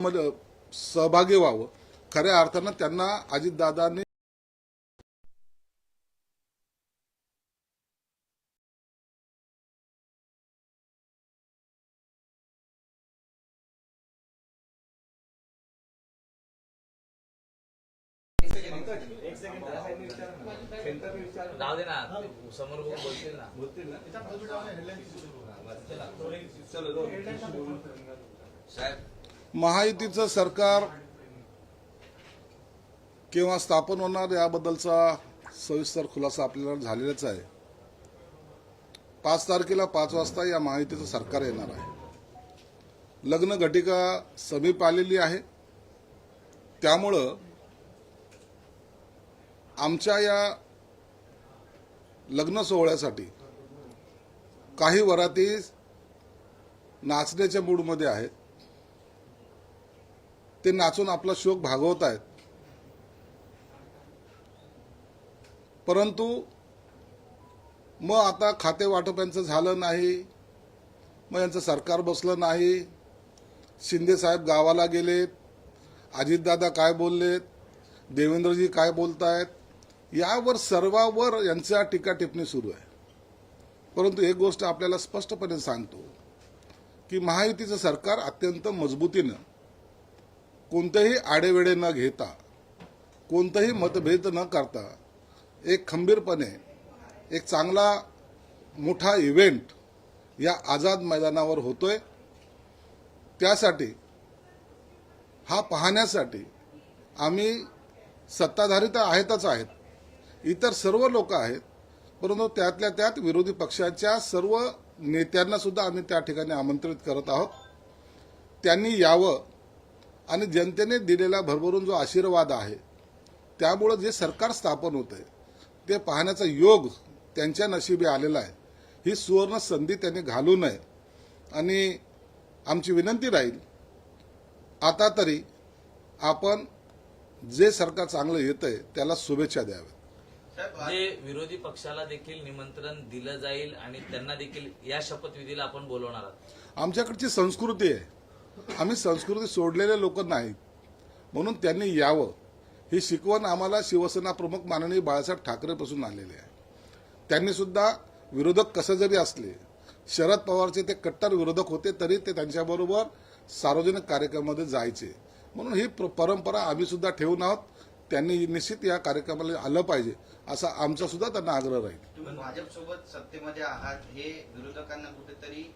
मध्ये सहभागी व्हावं. खऱ्या अर्थानं त्यांना अजितदादांनी राहू दे ना समोर बोलतील ना. साहेब महायुतीचं सरकार केव्हा स्थापन होणार याबद्दलचा सविस्तर खुलासा आपल्याला झालेलाच आहे. पाच तारखेला पाच वाजता या महायुतीचं सरकार येणार आहे. लग्न घटिका समीप आलेली आहे. त्यामुळं आमच्या या लग्न सोहळ्यासाठी काही वराती नाचण्याच्या मूडमध्ये आहेत. ते नाचून आपला शोक भागवत आहेत. परंतु मग आता खाते वाटप यांचं झालं नाही मग यांचं सरकार बसलं नाही शिंदे साहेब गावाला गेलेत अजितदादा काय बोललेत देवेंद्रजी काय बोलतायत यावर सर्वावर यांच्या टीका टिप्पणी सुरू आहे. परंतु एक गोष्ट आपल्याला स्पष्टपणे सांगतो की महायुतीचं सरकार अत्यंत मजबूतीनं कोणतेही आडेवेडे न घेता कोणतंही मतभेद न करता एक खंबीरपणे एक चांगला मोठा इव्हेंट या आझाद मैदानावर होतोय. त्यासाठी हा पाहण्यासाठी आम्ही सत्ताधारी तर आहेतच आहेत. इतर सर्व लोक आहेत परंतु त्यातल्या त्यात विरोधी पक्षाच्या सर्व नेत्यांना सुद्धा आम्ही त्या ठिकाणी आमंत्रित करत आहोत. त्यांनी यावं आणि जनतेने दिलेला भरभरून जो आशीर्वाद आहे त्यामुळं जे सरकार स्थापन होत आहे ते पाहण्याचा योग त्यांच्या नशिबी आलेला आहे. ही सुवर्ण संधी त्यांनी घालू नये. आणि आमची विनंती राहील आता तरी आपण जे सरकार चांगलं येतंय त्याला शुभेच्छा द्याव्यात. विरोधी पक्षाला देखील निमंत्रण दिलं जाईल आणि त्यांना देखील या शपथविधीला आपण बोलवणार आहोत. आमच्याकडची संस्कृती आहे. आम्ही संस्कृती सोडलेले लोक नाहीत म्हणून त्यांनी यावं. ही शिकवण आम्हाला शिवसेना प्रमुख माननीय बाळासाहेब ठाकरेपासून आलेली आहे. त्यांनी सुद्धा विरोधक कसे जरी असले शरद पवारचे ते कट्टर विरोधक होते तरी ते त्यांच्याबरोबर सार्वजनिक कार्यक्रमामध्ये जायचे. म्हणून ही प्र- परंपरा आम्ही सुद्धा ठेवून आहोत. त्यांनी निश्चित या कार्यक्रमाला आलं पाहिजे असा आमचा सुद्धा त्यांना आग्रह राहील. तुम्ही भाजपसोबत सत्तेमध्ये आहात हे विरोधकांना कुठेतरी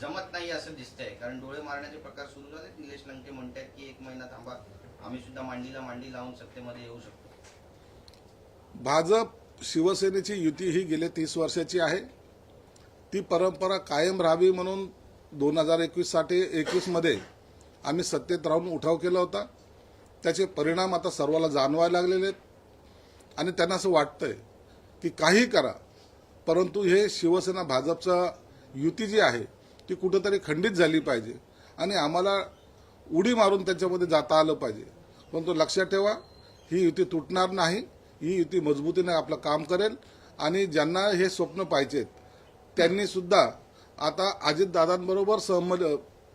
जमत नाही असं दिसतंय. कारण डोळे मारण्याचे प्रकार सुरू झाले निलेश लंके म्हणतात की एक महिना थांबा. आम्ही सुद्धा मांडीला मांडी लावून सत्तेमध्ये येऊ शकतो. भाजप शिवसेनेची युती ही गेल्या तीस वर्षाची आहे. ती परंपरा कायम राहावी म्हणून दोन हजार एकवीससाठी आम्ही सत्तेत राहून उठाव केला होता. त्याचे परिणाम आता सर्वाला जाणवायला लागलेले आहेत. आणि त्यांना असं वाटतंय की काही करा. परंतु हे शिवसेना भाजपचा युती जी आहे ती कुठंतरी खंडित झाली पाहिजे. आणि आम्हाला उडी मारून त्याच्यामध्ये जाता आलं पाहिजे. परंतु लक्षात ठेवा ही युती तुटणार नाही ही युती मजबूतीने आपलं काम करेल आणि ज्यांना हे स्वप्न पाहिजेत त्यांनी सुद्धा आता अजितदादांबरोबर सहमत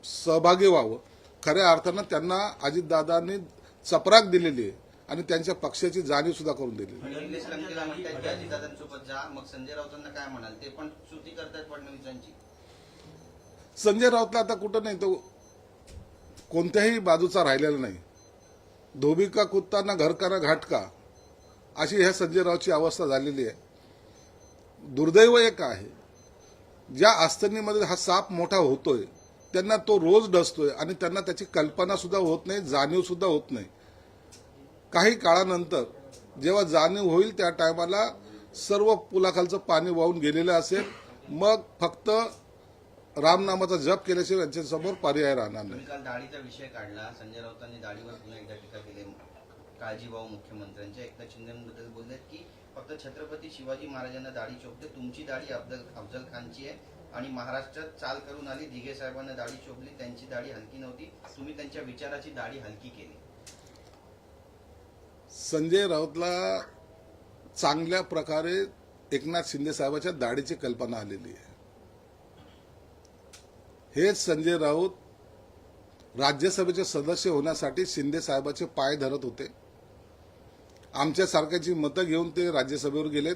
सहभागी व्हावं. खऱ्या अर्थानं त्यांना अजितदादांनी चपराक दिलेली आहे आणि त्यांच्या पक्षाची जाणीव सुद्धा करून दिली निलेश लंकेला म्हणतात की अजितदादांसोबत जा मग संजय राऊतांना काय म्हणाल? ते पण स्तुती करतात फडणवीसांची. संजय राऊतला आता कुठं नाही तो कोणत्याही बाजूचा राहिलेला नाही. धोबी का कुत्ता ना घर का ना घाट का? अशी ह्या संजय रावची अवस्था झालेली आहे. दुर्दैव एक आहे. ज्या आस्थनीमध्ये हा साप मोठा होतोय त्यांना तो रोज डसतोय आणि त्यांना त्याची कल्पना सुद्धा होत नाही जाणीव सुद्धा होत नाही. काही काळानंतर जेव्हा जाणीव होईल त्या टायमाला सर्व पुलाखालचं पाणी वाहून गेलेलं असेल मग फक्त रामनामाचा जप केल्याशिवाय यांच्यासमोर पर्याय राहणार नाही. काल दाढीचा विषय काढला. संजय राऊतांनी दाढीवर पुन्हा एकदा टीका केली. काळजीभाऊ मुख्यमंत्र्यांच्या एकनाथ शिंदेबद्दल बोललेत की फक्त छत्रपती शिवाजी महाराजांना दाढी चोपते. तुमची दाढी अफजल अफजल खानची आहे. आणि महाराष्ट्रात चाल करून आली. दिघे साहेबांना दाढी चोपली. त्यांची दाढी हलकी नव्हती. तुम्ही त्यांच्या विचाराची दाढी हलकी केली. संजय राऊतला चांगल्या प्रकारे एकनाथ शिंदे साहेबाच्या दाढीची कल्पना आलेली आहे. हेच संजय राऊत राज्यसभेचे सदस्य होण्यासाठी शिंदे साहेबाचे पाय धरत होते. आमच्या सारख्याची मतं घेऊन ते राज्यसभेवर गेलेत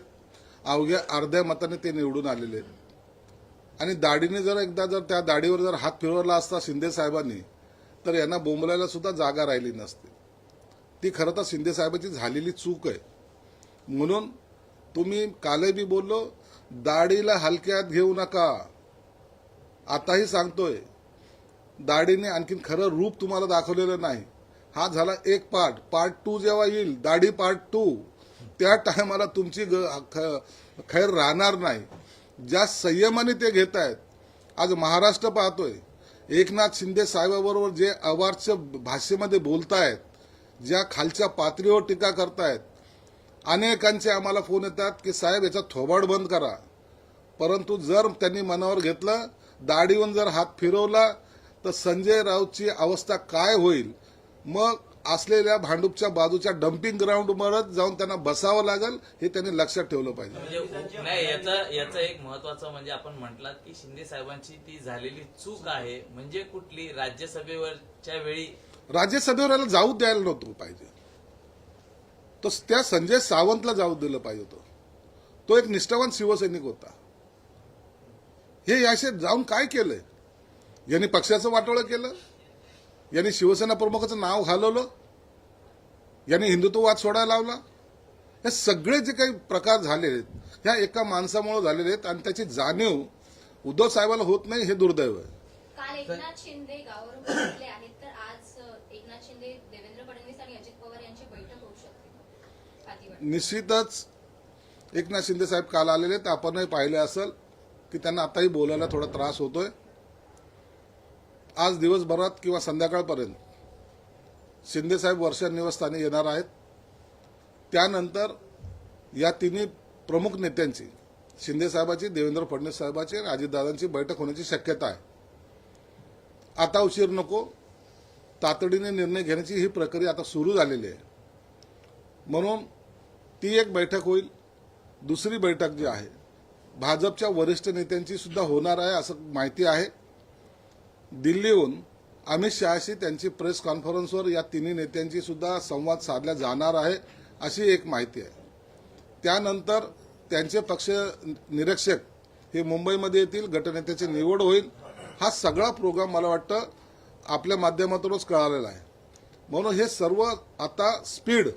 अवघ्या अर्ध्या मताने ते निवडून आलेले आहेत. आणि दाढीने जर एकदा जर त्या दाढीवर जर हात फिरवला असता शिंदे साहेबांनी तर यांना बोंबलायला सुद्धा जागा राहिली नसते. ती खरं तर शिंदे साहेबाची झालेली चूक आहे. म्हणून तुम्ही कालही बी बोललो दाढीला हलक्यात घेऊ नका. आताही सांगतोय दाढीने आणखीन खरं रूप तुम्हाला दाखवलेलं नाही. हा झाला एक पार्ट पार्ट टू जेव्हा येईल दाढी पार्ट टू त्या टायमाला तुमची ग- ख- खैर राहणार नाही. ज्या संयमाने ते घेत आहेत आज महाराष्ट्र पाहतोय एकनाथ शिंदे साहेबाबरोबर जे अवार्च भाषेमध्ये बोलतायत ज्या खालच्या पातळीवर टीका करतायत अनेकांचे आम्हाला फोन येतात की साहेब याचा थोबाड बंद करा. परंतु जर त्यांनी मनावर घेतलं दाढीवर जर हात फिरवला तर संजय राऊतची अवस्था काय होईल? मग असलेल्या भांडूपच्या बाजूच्या डम्पिंग ग्राउंडवरच जाऊन त्यांना बसावं लागेल हे त्यांनी लक्षात ठेवलं पाहिजे. म्हणजे नाही याचा याचा एक महत्वाचं म्हणजे आपण म्हटलात की शिंदे साहेबांची ती झालेली चूक आहे. म्हणजे कुठली? राज्यसभेवरच्या वेळी राज्यसभेवर याला जाऊ द्यायला नव्हतं पाहिजे. तो त्या संजय सावंतला जाऊ दिलं पाहिजे होतं. तो एक निष्ठावान शिवसैनिक होता. हे याशे जाऊन काय केलंय? यांनी पक्षाचं वाटोळं केलं? यांनी शिवसेना प्रमुखाचं नाव घालवलं? यांनी हिंदुत्ववाद सोडायला लावला? हे सगळे जे काही प्रकार झालेले आहेत ह्या एका माणसामुळे झालेले आहेत आणि त्याची जाणीव उद्धव साहेबाला होत नाही हे दुर्दैव आहे. काल एकनाथ शिंदे गावावरून पोहोचले आहेत तर आज अ, एकनाथ शिंदे देवेंद्र फडणवीस आणि अजित पवार यांची बैठक होऊ शकते. आधी वाटतं. निश्चितच एकनाथ शिंदे साहेब काल आलेले तर आपणही पाहिले असेल. की त्यांना आताही बोलायला थोडा त्रास होतोय. आज दिवसभरात किंवा संध्याकाळपर्यंत शिंदेसाहेब वर्ष वर्षा निवासस्थानी येणार आहेत. त्यानंतर या तिन्ही प्रमुख नेत्यांची शिंदे साहेबाची देवेंद्र फडणवीस साहेबाची आणि अजितदादांची बैठक होण्याची शक्यता आहे. आता उशीर नको. तातडीने निर्णय घेण्याची ही प्रक्रिया आता सुरू झालेली आहे. म्हणून ती एक बैठक होईल. दुसरी बैठक जी आहे भाजपच्या वरिष्ठ नेत्यांची सुद्धा होणार आहे असं माहिती आहे. दिल्लीहून अमित शहाशी त्यांची प्रेस कॉन्फरन्सवर या तिन्ही नेत्यांची सुद्धा संवाद साधला जाणार आहे अशी एक माहिती आहे. त्यानंतर त्यांचे पक्ष निरीक्षक हे मुंबईमध्ये येतील गटनेत्याची निवड होईल. हा सगळा प्रोग्राम मला वाटतं आपल्या माध्यमातूनच कळालेला आहे. म्हणून हे सर्व आता स्पीड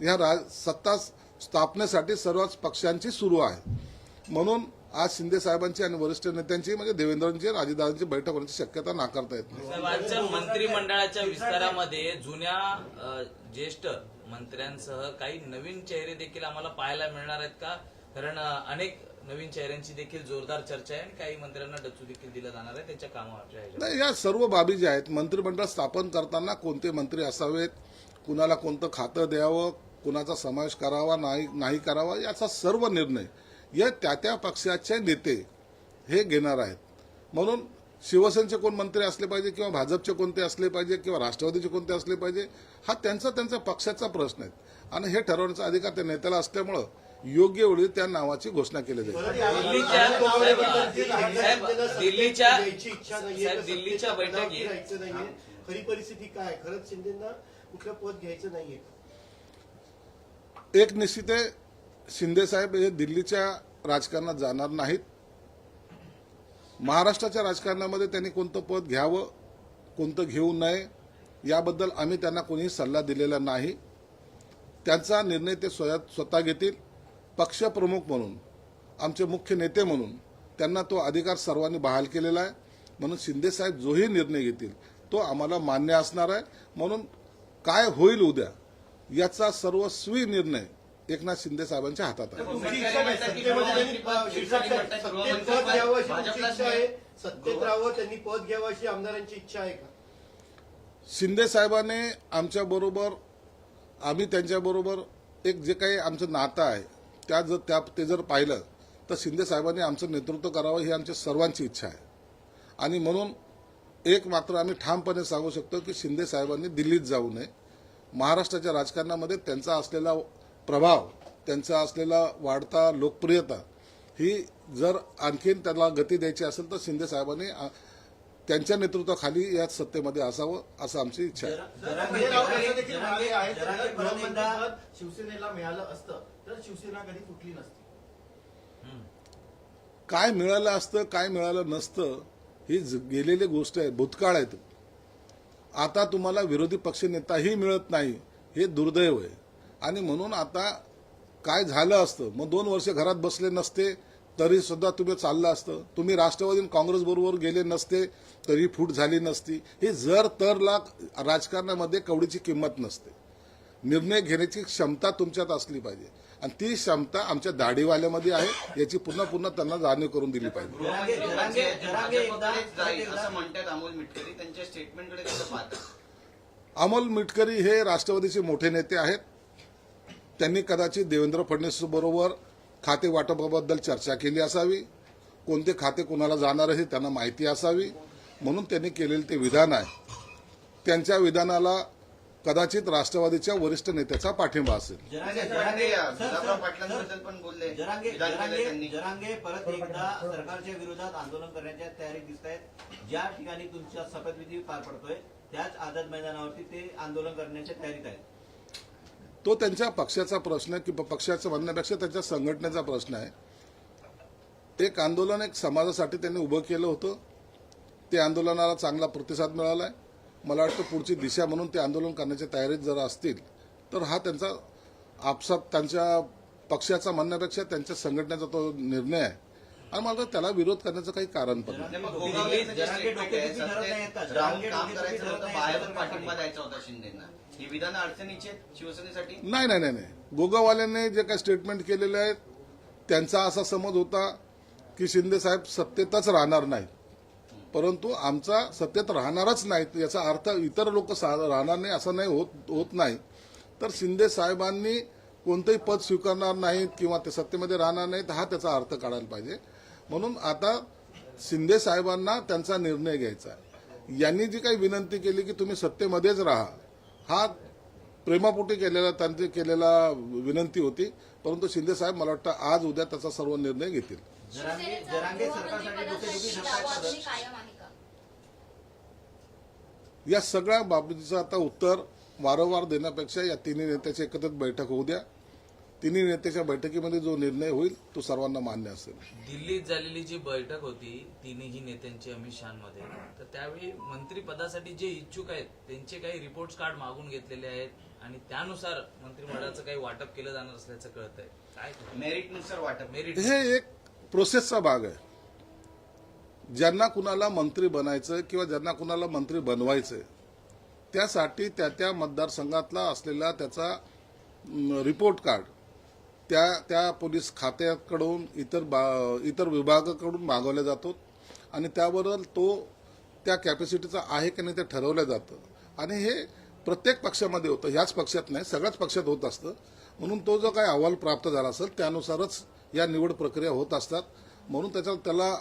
ह्या राज सत्ता स्थापनेसाठी सर्वच पक्षांची सुरू आहे. म्हणून आज शिंदे साहेबांची आणि वरिष्ठ नेत्यांची म्हणजे देवेंद्रांची आणि अजितदादांची बैठक होण्याची शक्यता नाकारता येत नाही. मंत्रिमंडळाच्या विस्तारामध्ये जुन्या ज्येष्ठ मंत्र्यांसह काही नवीन चेहरे देखील आम्हाला पाहायला मिळणार आहेत का? कारण अनेक नवीन चेहऱ्यांची देखील जोरदार चर्चा आहे आणि काही मंत्र्यांना डचू देखील दिलं जाणार आहे. त्यांच्या ह्याच्यावर. नाही या सर्व बाबी ज्या आहेत मंत्रिमंडळ स्थापन करताना कोणते मंत्री असावेत? कुणाला कोणतं खातं द्यावं? कुणाचा समावेश करावा नाही नाही करावा? याचा सर्व निर्णय या त्या त्या पक्षाचे नेते हे घेणार आहेत. म्हणून शिवसेनेचे कोण मंत्री असले पाहिजे किंवा भाजपचे कोणते असले पाहिजे किंवा राष्ट्रवादीचे कोणते असले पाहिजे हा त्यांचा त्यांच्या पक्षाचा प्रश्न आहे. आणि हे ठरवण्याचा अधिकार त्या नेत्याला असल्यामुळं योग्य वेळी त्या नावाची घोषणा केली जाईल. दिल्लीच्या बैठकीत खरी परिस्थिती काय? खरंच शिंदेना कुठलं पद घ्यायचं नाहीये. एक निश्चित शिंदेसाहेब शिंदे साहेब हे दिल्लीच्या राजकारणात जाणार नाहीत. महाराष्ट्राच्या राजकारणामध्ये त्यांनी कोणतं पद घ्यावं कोणतं घेऊ नये याबद्दल आम्ही त्यांना कोणीही सल्ला दिलेला नाही. त्यांचा निर्णय ते स्वतः स्वतः घेतील. पक्षप्रमुख म्हणून आमचे मुख्य नेते म्हणून त्यांना तो अधिकार सर्वांनी बहाल केलेला आहे. म्हणून शिंदेसाहेब जोही निर्णय घेतील तो आम्हाला मान्य असणार आहे. म्हणून काय होईल उद्या याचा सर्वस्वी निर्णय एकनाथ शिंदे साहेबांच्या हातात आहे. सत्तेत राहावं त्यांनी पद घ्यावं अशी आमदारांची इच्छा का? शिंदे साहेबांनी आमच्या बरोबर आम्ही त्यांच्याबरोबर एक जे काही आमचं नातं आहे त्या जर त्या ते जर पाहिलं तर शिंदे साहेबांनी आमचं नेतृत्व करावं ही आमच्या सर्वांची इच्छा आहे. आणि म्हणून एक मात्र आम्ही ठामपणे सांगू शकतो की शिंदे साहेबांनी दिल्लीत जाऊ नये. महाराष्ट्राच्या राजकारणामध्ये त्यांचा असलेला प्रभाव त्यांचा असलेला वाढता लोकप्रियता ही जर आणखीन त्याला गती द्यायची असेल तर शिंदे साहेबांनी त्यांच्या नेतृत्वाखाली या सत्तेमध्ये असावं असं आमची इच्छा आहे. शिवसेनेला मिळालं असतं तर शिवसेना कधी फुटली नसती. काय मिळालं असतं काय मिळालं नसतं ही ज- गेलेली गोष्ट आहे भूतकाळ आहेत आता तुम्हाला विरोधी पक्षनेताही मिळत नाही हे दुर्दैव आहे. आणि म्हणून आता काय झालं असतं? मग दोन वर्ष घरात बसले नसते तरी सुद्धा तुम्ही चाललं असतं. तुम्ही राष्ट्रवादी आणि काँग्रेस बरोबर गेले नसते तरी फूट झाली नसती. हे जर तरला राजकारणामध्ये कवडीची किंमत नसते. निर्णय घेण्याची क्षमता तुमच्यात असली पाहिजे. आणि ती क्षमता आमच्या दाढीवाल्यामध्ये आहे याची पुन्हा पुन्हा त्यांना जाणीव करून दिली पाहिजे. गृहमंत्री जरांगे- जरांगे एकदा- भाजपकडेच जाईल एकदा- असं म्हणतात अमोल मिटकरी. त्यांच्या स्टेटमेंटकडे कसं पाहता? अमोल मिटकरी हे राष्ट्रवादीचे मोठे नेते आहेत. त्यांनी कदाचित देवेंद्र फडणवीस बरोबर खाते वाटपाबद्दल चर्चा केली असावी. कोणते खाते कोणाला जाणार आहे त्यांना माहिती असावी. म्हणून त्यांनी केलेले ते विधान आहे. त्यांच्या विधानाला कदाचित राष्ट्रवादीच्या वरिष्ठ नेत्याचा पाठिंबा असेल. जरांगे परत एकदा सरकारच्या विरोधात आंदोलन करण्याच्या तयारीत दिसत आहेत. ज्या ठिकाणी तुमचा शपथविधी पार पडतोय त्याच आझाद मैदानावरती ते आंदोलन करण्याच्या तयारीत आहेत. तो त्यांच्या पक्षाचा प्रश्न की पक्षाचं म्हणण्यापेक्षा त्यांच्या संघटनेचा प्रश्न आहे. एक आंदोलन एक समाजासाठी त्यांनी उभं केलं होतं. ते आंदोलनाला चांगला प्रतिसाद मिळाला आहे मला वाटतं पुढची दिशा म्हणून ते आंदोलन करण्याच्या तयारीत जर असतील तर हा त्यांचा आपसात त्यांच्या पक्षाचा म्हणण्यापेक्षा त्यांच्या संघटनेचा तो निर्णय आहे. आणि मला त्याला विरोध करण्याचं काही कारण पण नाही. नाही, ही अडचणीची आहेत शिवसेनेसाठी? नाही नाही नाही नाही. गोगावाल्यांनी जे काही स्टेटमेंट केलेले आहेत त्यांचा असा समज होता की शिंदे साहेब सत्तेतच राहणार नाहीत. परंतु आमचा सत्तेत राहणारच नाहीत याचा अर्थ इतर लोक राहणार नाही असं नाही होत होत नाही. तर शिंदे साहेबांनी कोणतंही पद स्वीकारणार नाहीत किंवा ते सत्तेमध्ये राहणार नाहीत हा त्याचा अर्थ काढायला पाहिजे. म्हणून आता शिंदे साहेबांना त्यांचा निर्णय घ्यायचा आहे. यांनी जी काही विनंती केली की तुम्ही सत्तेमध्येच राहा हा प्रेमापोटी केलेला त्यांची केलेला विनंती होती परंतु शिंदे साहेब मला वाटतं आज उद्या त्याचा सर्व निर्णय घेतील. का? या सगळ्या बाबतीचं आता उत्तर वारंवार देण्यापेक्षा या तिन्ही नेत्याची एकत्रित बैठक होऊ द्या. तिन्ही नेत्याच्या बैठकीमध्ये जो निर्णय होईल तो सर्वांना मान्य असेल. दिल्लीत झालेली जी बैठक होती तिन्ही नेत्यांची अमित शहामध्ये. तर त्यावेळी मंत्रीपदासाठी जे इच्छुक आहेत त्यांचे काही रिपोर्ट कार्ड मागून घेतलेले आहेत आणि त्यानुसार मंत्रिमंडळाचं काही वाटप केलं जाणार असल्याचं कळत आहे काय मेरिटनुसार वाटप. मेरिट हे एक प्रोसेसचा भाग आहे. ज्यांना कुणाला मंत्री बनायचं किंवा ज्यांना कुणाला मंत्री बनवायचं त्यासाठी त्या त्या मतदारसंघातला असलेला त्याचा रिपोर्ट कार्ड त्या त्या पोलीस खात्याकडून इतर बा इतर विभागाकडून मागवल्या जातो आणि त्याबरोबर तो त्या कॅपॅसिटीचा आहे की नाही ते ठरवलं जातं. आणि हे प्रत्येक पक्षामध्ये होतं. ह्याच पक्षात नाही सगळ्याच पक्षात होत असतं. म्हणून तो जो काही अहवाल प्राप्त झाला असेल त्यानुसारच या निवड प्रक्रिया होत असतात. म्हणून त्याच्या त्याला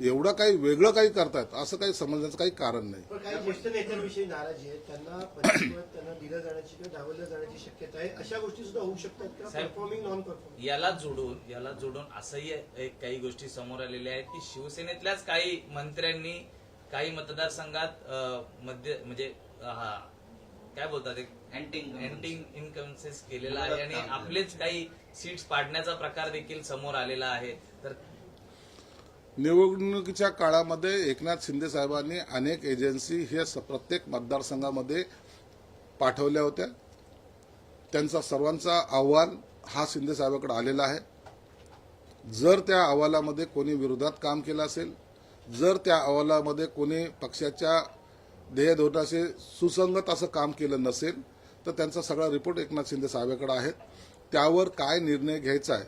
एवढं काही वेगळं काही करतायत असं काही समजण्याचं काही कारण नाही. पण काही ज्येष्ठ नेत्यांविषयी नाराजी आहे त्यांना त्यांना दिलं जाण्याची किंवा डावललं जाण्याची शक्यता आहे. अशा गोष्टी सुद्धा होऊ शकतात का? साहेब, परफॉर्मिंग नॉन परफॉर्मिंग याला जोडून याला जोडून असंही एक काही गोष्टी समोर आलेल्या आहेत की शिवसेनेतल्याच काही मंत्र्यांनी काही मतदारसंघात अं, मध्य म्हणजे हा, काय बोलतात एक अँटिंग एंटिंग इनकन्सेस केलेला आहे आणि आपलेच काही सीट्स पाडण्याचा प्रकार देखील समोर आलेला आहे. तर निवडणुकीच्या काळामध्ये एकनाथ शिंदे साहेबांनी अनेक एजन्सी हे स- प्रत्येक मतदारसंघामध्ये पाठवल्या होत्या. त्यांचा सर्वांचा अहवाल हा शिंदे साहेबाकडे आलेला आहे. जर त्या अहवालामध्ये कोणी विरोधात काम केलं असेल जर त्या अहवालामध्ये कोणी पक्षाच्या ध्येयधोरणाशी सुसंगत असं काम केलं नसेल तर त्यांचा सगळा रिपोर्ट एकनाथ शिंदे साहेबाकडे आहे. त्यावर काय निर्णय घ्यायचा आहे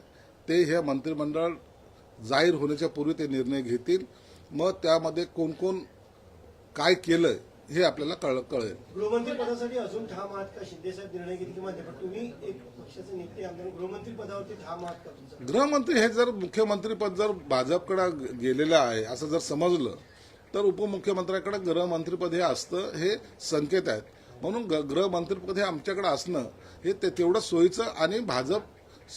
ते हे मंत्रिमंडळ जाहीर होण्याच्या पूर्वी ते निर्णय घेतील. मग त्यामध्ये कोण कोण काय केलंय हे आपल्याला कळ कळेल. गृहमंत्री पदासाठी अजून ठाम आहात का? शिंदे साहेब निर्णय घेतील किंवा तुम्ही एक पक्षाचे नेते आमदार गृहमंत्री पदावरती ठाम आहात का तुमचं? गृहमंत्री हे जर मुख्यमंत्रीपद जर भाजपकडे गेलेलं आहे असं जर समजलं तर उपमुख्यमंत्र्याकडे गृहमंत्रीपद हे असतं हे संकेत आहेत. म्हणून गृहमंत्रीपद हे आमच्याकडे असणं हे तेवढं सोयीचं आणि भाजप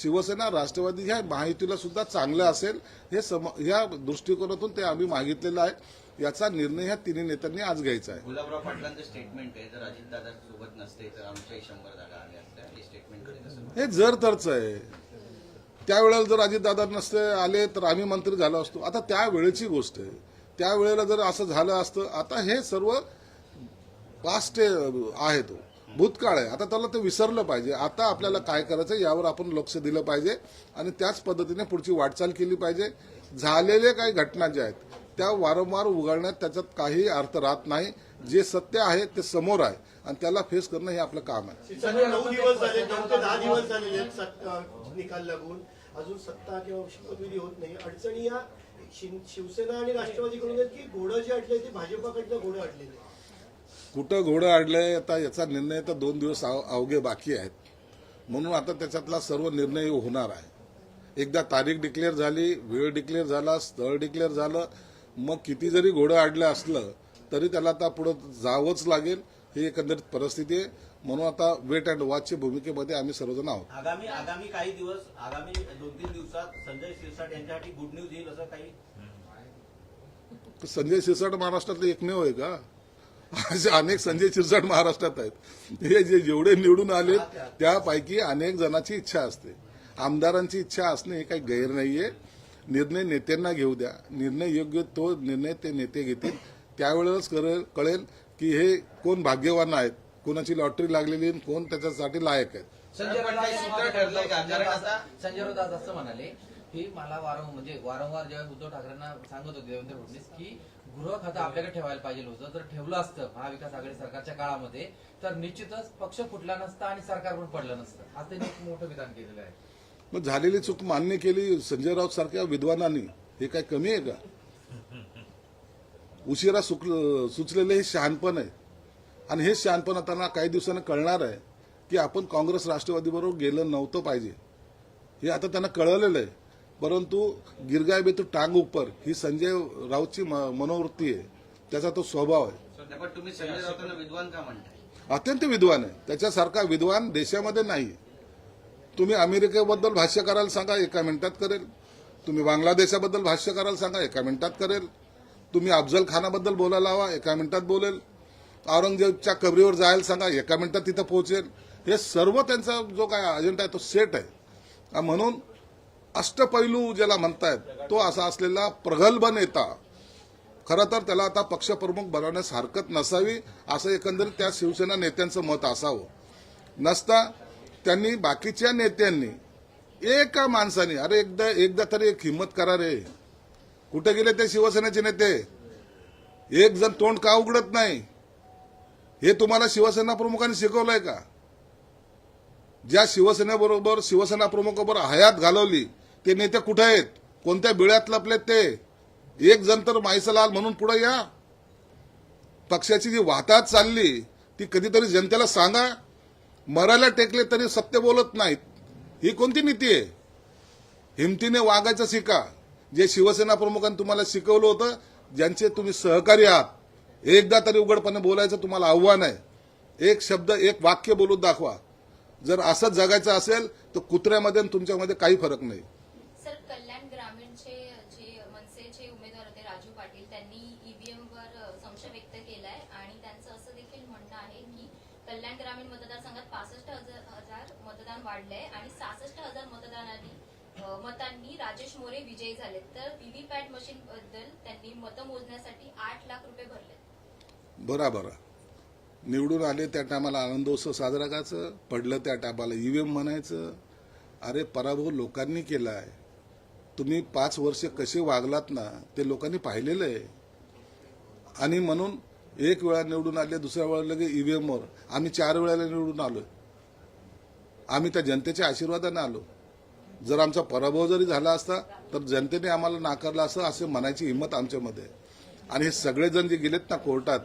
शिवसेना राष्ट्रवादी ह्या महायुतीला सुद्धा चांगलं असेल हे सम ह्या दृष्टिकोनातून ते आम्ही मागितलेलं आहे. याचा निर्णय ह्या तिन्ही नेत्यांनी आज घ्यायचा आहे. गुलाबराव पाटलांचं स्टेटमेंट आहे जर अजितदादा सोबत नसते तर आमच्याही शंभर जागा आल्या असत्या. हे स्टेटमेंट हे जर तरच आहे. त्यावेळेला जर अजितदादा नसते आले तर आम्ही मंत्री झालो असतो. आता त्यावेळेची गोष्ट आहे. त्यावेळेला जर असं झालं असतं आता हे सर्व पास्ट आहे तो भूतकाळ आहे. आता त्याला ते विसरलं पाहिजे. आता आपल्याला काय करायचं यावर आपण लक्ष दिलं पाहिजे आणि त्याच पद्धतीने पुढची वाटचाल केली पाहिजे. झालेल्या काही घटना ज्या आहेत त्या वारंवार उघडण्यात त्याच्यात काही अर्थ राहत नाही. जे सत्य आहे ते समोर आहे. आणि त्याला फेस करणं हे आपलं काम आहे. नऊ दिवस झाले दहा दिवस निकाल लागून अजून सत्ता किंवा शपथविधी होत नाही. अडचणी या शिवसेना आणि राष्ट्रवादीकडून की घोडं जे अडले ते भाजपाकडनं घोडं अडलेले कुठं घोडं अडलंय आता याचा निर्णय तर दोन दिवस अव- अवघे बाकी आहेत. म्हणून आता त्याच्यातला सर्व निर्णय होणार आहे. एकदा तारीख डिक्लेअर झाली वेळ डिक्लेअर झाला स्थळ डिक्लेअर झालं मग किती जरी घोडं अडलं असलं तरी त्याला आता पुढं जावंच लागेल ही एकंदरीत परिस्थिती आहे. म्हणून आता वेट अँड वॉचच्या भूमिकेमध्ये आम्ही सर्वजण आहोत. आगामी आगामी काही दिवस आगामी दोन तीन दिवसात संजय शिरसाट यांच्यासाठी गुड न्यूज येईल असं काही? संजय शिरसाट महाराष्ट्रातले एकमेव आहे का? असे अनेक संजय शिरसाट महाराष्ट्रात आहेत. हे जे जेवढे निवडून आले त्यापैकी अनेक जणांची इच्छा असते. आमदारांची इच्छा असणे हे काही गैर नाहीये. निर्णय नेत्यांना घेऊ द्या. निर्णय योग्य तो निर्णय ते नेते घेतील. त्यावेळेस कळेल कळेल की हे कोण भाग्यवान आहेत कोणाची लॉटरी लागलेली आहे, कोण त्याच्यासाठी लायक आहेत. संजय संजय राऊत आज असं म्हणाले की मला वारंवार म्हणजे वारंवार जेव्हा उद्धव ठाकरेंना सांगत होते देवेंद्र फडणवीस की गृह खातं आपल्याकडे ठेवायला पाहिजे होतं. जर ठेवलं असतं महाविकास आघाडी सरकारच्या काळामध्ये तर निश्चितच पक्ष फुटला नसता आणि सरकार पण पडलं नसतं. आज त्यांनी मोठं विधान केलेलं आहे. मग झालेली चूक मान्य केली संजय राऊत सारख्या विद्वानांनी? हे काय कमी आहे का? उशिरा सुचलेले हे शहाणपण आहे. आणि हे शहाणपण त्यांना काही दिवसांनी कळणार आहे की आपण काँग्रेस राष्ट्रवादीबरोबर गेलं नव्हतं पाहिजे. हे आता त्यांना कळलेलं आहे. परंतु गिरगाय बेतू टांग उपर ही संजय राऊतची मनोवृत्ती आहे. त्याचा तो स्वभाव आहे. पण तुम्ही संजय राऊतांना विद्वान का म्हणताय? अत्यंत विद्वान आहे. त्याच्यासारखा विद्वान देशामध्ये नाही. तुम्ही अमेरिकेबद्दल भाष्य करायला सांगा एका मिनिटात करेल. तुम्ही बांगलादेशाबद्दल भाष्य करायला सांगा एका मिनिटात करेल. तुम्ही अफजल खानाबद्दल बोलायला हवा एका मिनिटात बोलेल. औरंगजेबच्या कबरीवर जायला सांगा एका मिनिटात तिथं पोहोचेल. हे सर्व त्यांचा जो काय अजेंडा आहे तो सेट आहे. म्हणून अष्टपैलू ज्याला म्हणतायत तो असा असलेला प्रगल्भ नेता. खरं तर त्याला आता पक्षप्रमुख बनवण्यास हरकत नसावी असं एकंदरीत त्या शिवसेना नेत्यांचं मत असावं. नसता त्यांनी बाकीच्या नेत्यांनी एका माणसाने अरे एकदा एकदा तरी एक हिंमत करा रे. कुठे गेले ते शिवसेनेचे नेते? एक जण तोंड का उघडत नाही? हे तुम्हाला शिवसेना प्रमुखांनी शिकवलंय का? ज्या शिवसेनेबरोबर शिवसेना प्रमुखाबरोबर हयात घालवली ते नेते कुठे आहेत? कोणत्या बिळ्यात लपलेत ते? एक जण तर माईसलाल म्हणून पुढे या. पक्षाची जी वाताहत चालली ती कधीतरी जनतेला सांगा. मरायला टेकले तरी सत्य बोलत नाहीत. ही कोणती नीती आहे? हिमतीने वागायचं शिका. जे शिवसेना प्रमुखांनी तुम्हाला शिकवलं होतं ज्यांचे तुम्ही सहकारी आहात एकदा तरी उघडपणे बोलायचं तुम्हाला आव्हान आहे. एक शब्द एक वाक्य बोलून दाखवा. जर असंच जगायचं असेल तर कुत्र्यामध्ये तुमच्यामध्ये काही फरक नाही सर कल्याण ग्रामीणचे जे मनसेचे उमेदवार होते राजू पाटील त्यांनी ईव्हीएम वर संशय व्यक्त केलाय आणि त्यांचं असं देखील म्हणणं आहे की कल्याण ग्रामीण मतदारसंघात पासष्ट हजार मतदान वाढलंय आणि सहासष्ट हजार मतदानांनी मतांनी राजेश मोरे विजयी झाले तर व्हीव्हीपॅट मशीन बद्दल त्यांनी मतं मोजण्यासाठी आठ लाख रुपये भरले बरोबर. निवडून आले त्या टायमाला आनंदोत्सव साजरा करायचं पडलं त्या टायमाला ईव्हीएम म्हणायचं. अरे पराभव लोकांनी केला आहे तुम्ही पाच वर्ष कसे वागलात ना ते लोकांनी पाहिलेलं आहे. आणि म्हणून एक वेळा निवडून आले दुसऱ्या वेळा लगे ईव्हीएमवर आम्ही चार वेळेला निवडून आलो. आम्ही त्या जनतेच्या आशीर्वादाने आलो. जर आमचा पराभव जरी झाला असता तर जनतेने आम्हाला नाकारला असं असे म्हणायची हिंमत आमच्यामध्ये आणि हे सगळेजण जे गेलेत ना कोर्टात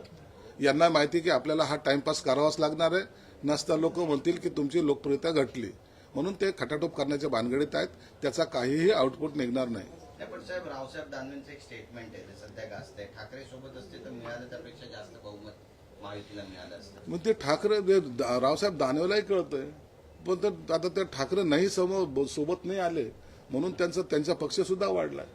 यांना माहिती की आपल्याला हा टाइमपास करावाच लागणार आहे. नसता लोक म्हणतील की तुमची लोकप्रियता घटली. म्हणून ते खटाटोप करण्याच्या भानगडीत आहेत. त्याचा काहीही आउटपुट निघणार नाही. पण साहेब रावसाहेब दानवेंचं एक स्टेटमेंट आहे. सध्या गाजत ठाकरे सोबत असते तर मिळालं त्यापेक्षा जास्त बहुमत महायुतीला मिळालं असतं. मग ते ठाकरे रावसाहेब दानवेलाही कळतंय. पण ते आता ते ठाकरे नाही समोर सोबत नाही आले. म्हणून त्यांचा त्यांचा पक्ष सुद्धा वाढलाय.